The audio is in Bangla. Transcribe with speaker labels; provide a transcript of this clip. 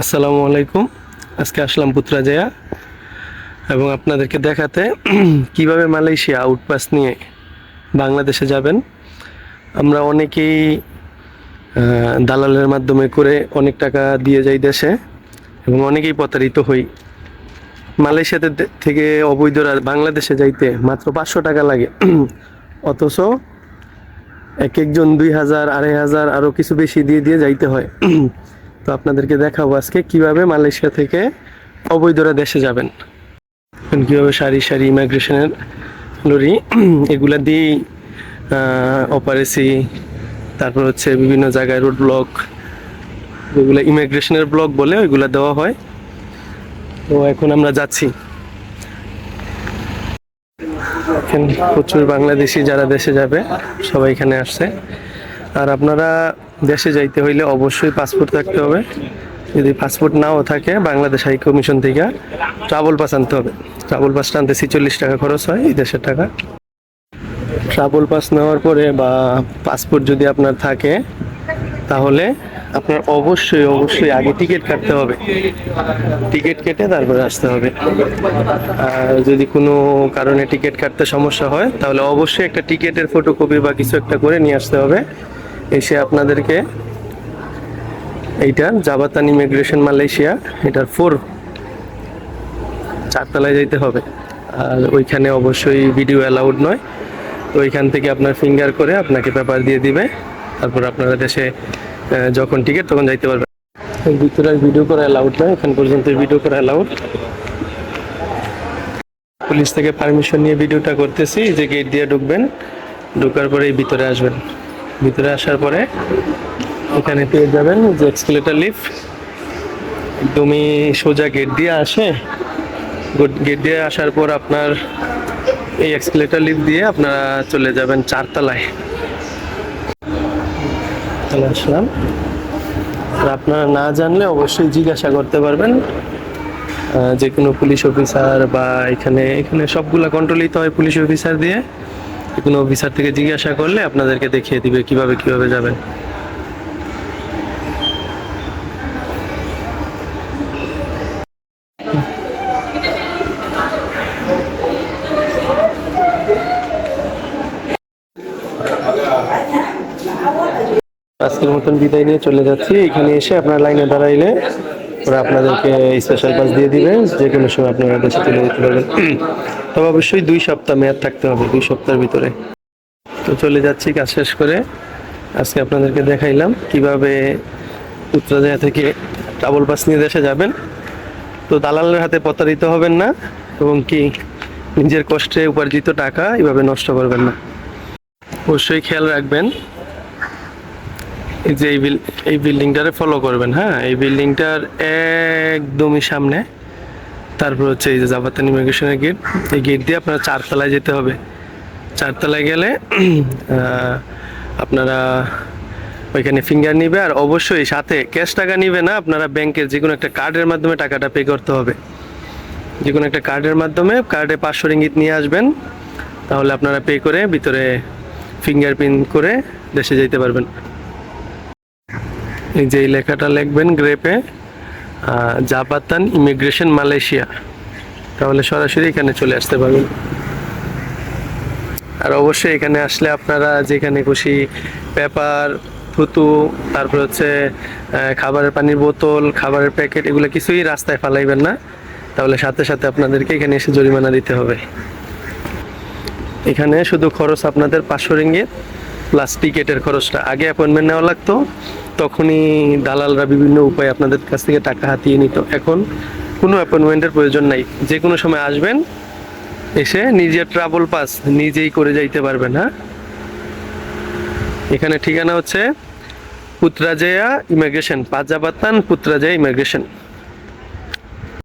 Speaker 1: আসসালামু আলাইকুম। আজকে আসলাম পুত্রাজায়া এবং আপনাদেরকে দেখাতে কীভাবে মালয়েশিয়া আউটপাস নিয়ে বাংলাদেশে যাবেন। আমরা অনেকেই দালালের মাধ্যমে করে অনেক টাকা দিয়ে যাই দেশে এবং অনেকেই প্রতারিত হই। মালয়েশিয়াতে থেকে অবৈধরা বাংলাদেশে যাইতে মাত্র পাঁচশো টাকা লাগে। অথচ এক একজন দুই হাজার, আড়াই হাজার আরও কিছু বেশি দিয়ে দিয়ে যাইতে হয়। তো আপনাদেরকে দেখাবো আজকে কীভাবে মালয়েশিয়া থেকে অবৈধরা দেশে যাবেন। কীভাবে সারি সারি ইমিগ্রেশনের লরি, এগুলা দিয়েই অপারেসি তারপর হচ্ছে বিভিন্ন জায়গায় রোড ব্লক যেগুলো ইমিগ্রেশনের ব্লক বলে ওইগুলা দেওয়া হয়। তো এখন আমরা যাচ্ছি। প্রচুর বাংলাদেশি যারা দেশে যাবে, সবাই এখানে আসছে। আর আপনারা দেশে যাইতে হইলে অবশ্যই পাসপোর্ট থাকতে হবে। যদি পাসপোর্ট নাও থাকে বাংলাদেশ হাই কমিশন থেকে ট্রাভেল পাস আনতে হবে। ট্রাভেল পাসটা আনতে ছিচল্লিশ টাকা খরচ হয় এই দেশের টাকা। ট্রাভেল পাস নেওয়ার পরে বা পাসপোর্ট যদি আপনার থাকে, তাহলে আপনার অবশ্যই অবশ্যই আগে টিকিট কাটতে হবে। টিকিট কেটে তারপরে আসতে হবে। আর যদি কোনো কারণে টিকিট কাটতে সমস্যা হয়, তাহলে অবশ্যই একটা টিকিটের ফটোকপি বা কিছু একটা করে নিয়ে আসতে হবে। এসে আপনাদেরকে এইটা জাবাতান ইমিগ্রেশন মালয়েশিয়া, এটার ফোর চারতলায় যাইতে হবে। আর ওইখানে অবশ্যই ভিডিও অ্যালাউড নয়। তো ওইখান থেকে আপনার ফিঙ্গার করে আপনাকে পেপার দিয়ে দিবে। তারপর আপনারা দেশে যখন টিকিট তখন যাইতে পারবেন। ভিতরে ভিডিও করা অ্যালাউড নয়, এখান পর্যন্ত ভিডিও করা অ্যালাউড পুলিশ থেকে পারমিশন নিয়ে ভিডিওটা করতেছি, যে গেট দিয়ে ঢুকবেন, ঢোকার পরে এই ভিতরে আসবেন। ভিতরে আসার পরে এখানে পেয়ে যাবেন যে এক্সকেলেটার লিফট একদমই সোজা গেট দিয়ে আসে গেট দিয়ে আসার পর আপনার এই এক্সকেলেটার লিফট দিয়ে আপনারা চলে যাবেন চারতলায়। চলে আসলাম। আর আপনারা না জানলে অবশ্যই জিজ্ঞাসা করতে পারবেন। যে কোনো পুলিশ অফিসার বা এখানে এখানে সবগুলা কন্ট্রোলই তো হয় পুলিশ অফিসার দিয়ে। কোনো অফিসার থেকে জিজ্ঞাসা করলে আপনাদেরকে দেখিয়ে দিবে কীভাবে কীভাবে যাবেন। আজকের মতন বিদায় নিয়ে চলে যাচ্ছি। এখানে এসে আপনার লাইনে দাঁড়াইলে ওরা আপনাদেরকে স্পেশাল পাস দিয়ে দিবে, যে কোনো সময় আপনারা দেশে তুলে দিতে পারবেন। তবে অবশ্যই দুই সপ্তাহ মেয়াদ থাকতে হবে, দুই সপ্তাহের ভিতরে। তো চলে যাচ্ছি কাজ শেষ করে। আজকে আপনাদেরকে দেখাইলাম কীভাবে উত্তরাজায়া থেকে ট্রাভেল পাস নিয়ে দেশে যাবেন। তো দালালের হাতে প্রতারিত হবেন না এবং কি নিজের কষ্টে উপার্জিত টাকা এভাবে নষ্ট করবেন না। অবশ্যই খেয়াল রাখবেন। যে এই বিল এই বিল্ডিংটারে ফলো করবেন হ্যাঁ? এই বিল্ডিংটার একদমই সামনে। তারপর হচ্ছে এই যে জাপাতান ইমিগ্রেশনের গেট এই গেট দিয়ে আপনারা চারতলায় যেতে হবে। চারতলায় গেলে আপনারা ওইখানে ফিঙ্গার নিবে আর অবশ্যই সাথে ক্যাশ টাকা নিবে না, আপনারা ব্যাংকের যে কোনো একটা কার্ডের মাধ্যমে টাকাটা পে করতে হবে। যে কোনো একটা কার্ডের মাধ্যমে কার্ডে পাঁচশো রিঙ্গিত নিয়ে আসবেন, তাহলে আপনারা পে করে ভিতরে ফিঙ্গারপ্রিন্ট করে দেশে যেতে পারবেন। এই যে লেখাটা লিখবেন গ্রেপে জাপাতান ইমিগ্রেশন মালয়েশিয়া। তাহলে সরাসরি এখানে চলে আসতে পারবেন। আর অবশ্যই এখানে আসলে আপনারা যেখানে খুশি পেপার, থুতু, তারপর হচ্ছে খাবারের পানির বোতল, খাবারের প্যাকেট, এগুলো কিছুই রাস্তায় ফালাইবেন না। তাহলে সাথে সাথে আপনাদেরকে এখানে এসে জরিমানা দিতে হবে। এখানে শুধু খরচ আপনাদের পাঁচশো রিঙ্গিত। প্লাস টিকেটের খরচটা। আগে অ্যাপয়েন্টমেন্ট নেওয়া লাগতো, তখনই দালালরা বিভিন্ন উপায়ে আপনাদের কাছ থেকে টাকা হাতিয়ে নিত। এখন কোনো অ্যাপয়েন্টমেন্টের প্রয়োজন নাই। যে কোনো সময় আসবেন, এসে নিজের ট্রাভেল পাস নিজেই করে যাইতে পারবেন হ্যাঁ? এখানে ঠিকানা হচ্ছে পুত্রাজয়া ইমিগ্রেশন পাজাবাতান পুত্রাজয়া ইমিগ্রেশন।